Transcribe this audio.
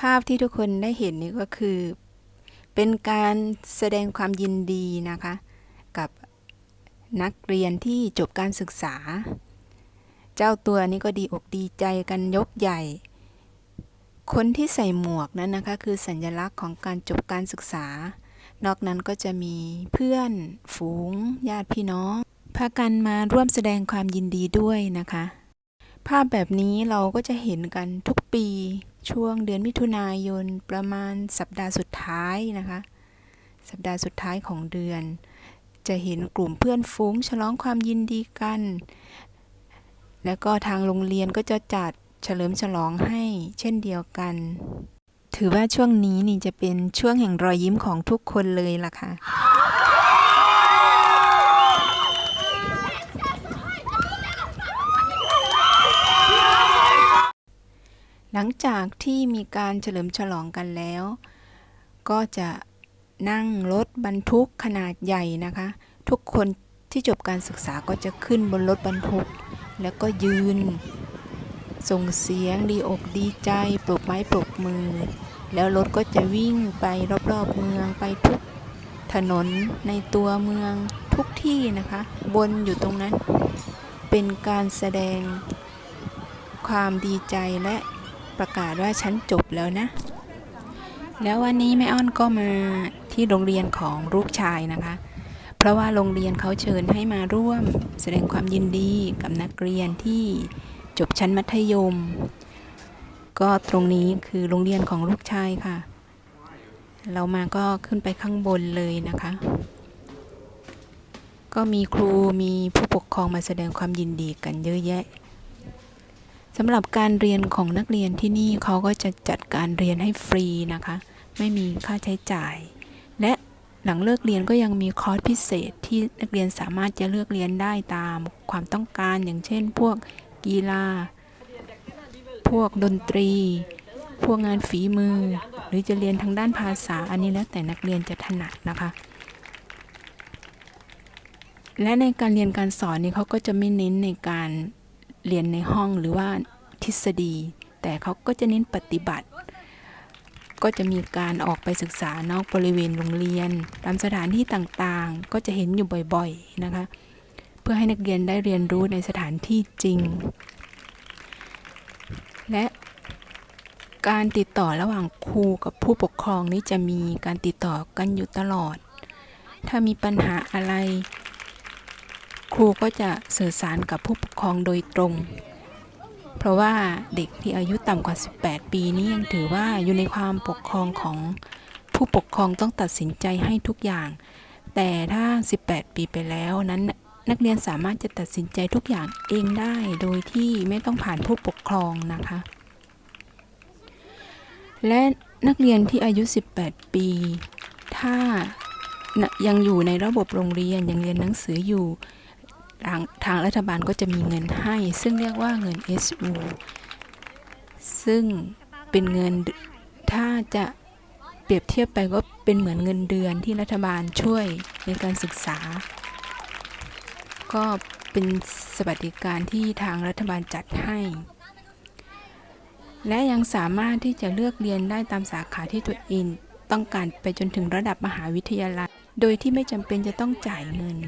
ภาพที่ทุกคนได้เห็นนี่ก็คือ เป็นการแสดงความยินดีนะคะ กับนักเรียนที่จบการศึกษา เจ้าตัวนี้ก็ดีอกดีใจกันยกใหญ่ คนที่ใส่หมวกนั้นนะคะ คือสัญลักษณ์ของการจบการศึกษา นอกนั้นก็จะมีเพื่อนฝูง ญาติพี่น้องพากันมาร่วมแสดงความยินดีด้วยนะคะ ภาพแบบนี้เราก็จะเห็นกันทุกปี ช่วงเดือนมิถุนายนประมาณสัปดาห์สุดท้ายนะคะ สัปดาห์สุดท้ายของเดือน จะเห็นกลุ่มเพื่อนฟุ้งฉลองความยินดีกัน แล้วก็ทางโรงเรียนก็จะจัดเฉลิมฉลองให้เช่นเดียวกัน ถือว่าช่วงนี้นี่จะเป็นช่วงแห่งรอยยิ้มของทุกคนเลยล่ะค่ะ ลังจากที่มีการเฉลิมฉลองกันแล้ว ก็จะนั่งรถบรรทุกขนาดใหญ่นะคะ ทุกคนที่จบการศึกษาก็จะขึ้นบนรถบรรทุก แล้วก็ยืน ส่งเสียงดีอกดีใจปรบไม้ปรบมือ แล้วรถก็จะวิ่งไปรอบๆเมืองไปทุกถนนในตัวเมืองทุกที่นะคะบนอยู่ตรงนั้น เป็นการแสดงความดีใจและ ประกาศว่าฉันจบแล้วนะ แล้ววันนี้แม่อ้อนก็มาที่โรงเรียนของลูกชายนะคะ เพราะว่าโรงเรียนเขาเชิญให้มาร่วมแสดงความยินดีกับนักเรียนที่จบชั้นมัธยม ก็ตรงนี้คือโรงเรียนของลูกชายค่ะ เรามาก็ขึ้นไปข้างบนเลยนะคะ ก็มีครูมีผู้ปกครองมาแสดงความยินดีกันเยอะแยะ สำหรับการเรียนของนักเรียนที่นี่เขาก็จะจัดการเรียนให้ฟรีนะคะ ไม่มีค่าใช้จ่าย และหลังเลิกเรียนก็ยังมีคอร์สพิเศษที่นักเรียนสามารถจะเลือกเรียนได้ตามความต้องการอย่างเช่น พวกกีฬา พวกดนตรี พวกงานฝีมือ หรือจะเรียนทางด้านภาษาอันนี้แล้วแต่นักเรียนจะถนัดนะคะ และในการเรียนการสอนนี่เขาก็จะไม่เน้นในการ เรียนในห้องหรือว่าทฤษฎี แต่เขาก็จะเน้นปฏิบัติ ก็จะมีการออกไปศึกษานอกบริเวณโรงเรียน ตามสถานที่ต่างๆ ก็จะเห็นอยู่บ่อยๆนะคะ เพื่อให้นักเรียนได้เรียนรู้ในสถานที่จริง และการติดต่อระหว่างครูกับผู้ปกครองนี้จะมีการติดต่อกันอยู่ตลอด ถ้ามีปัญหาอะไร รูก็จะสื่อสารกับผู้ปกครองโดยตรง เพราะว่าเด็กที่อายุต่ำกว่า 18 ปีนี้ยังถือว่าอยู่ในความปกครองของผู้ปกครองต้องตัดสินใจให้ทุกอย่าง แต่ถ้า 18 ปีไปแล้วนั้นนักเรียนสามารถจะตัดสินใจทุกอย่างเองได้โดยที่ไม่ต้องผ่านผู้ปกครองนะคะ และนักเรียนที่อายุ 18 ปี ถ้ายังอยู่ในระบบโรงเรียนยังเรียนหนังสืออยู่ ทางทางรัฐบาลก็จะมีเงินให้ ซึ่งเรียกว่าเงิน SU ซึ่งเป็นเงินถ้าจะเปรียบเทียบไปก็เป็นเหมือนเงินเดือนที่รัฐบาลช่วยในการศึกษา ก็เป็นสวัสดิการที่ทางรัฐบาลจัดให้ และยังสามารถที่จะเลือกเรียนได้ตามสาขาที่ตัวเองต้องการไปจนถึงระดับมหาวิทยาลัย โดยที่ไม่จำเป็นจะต้องจ่ายเงิน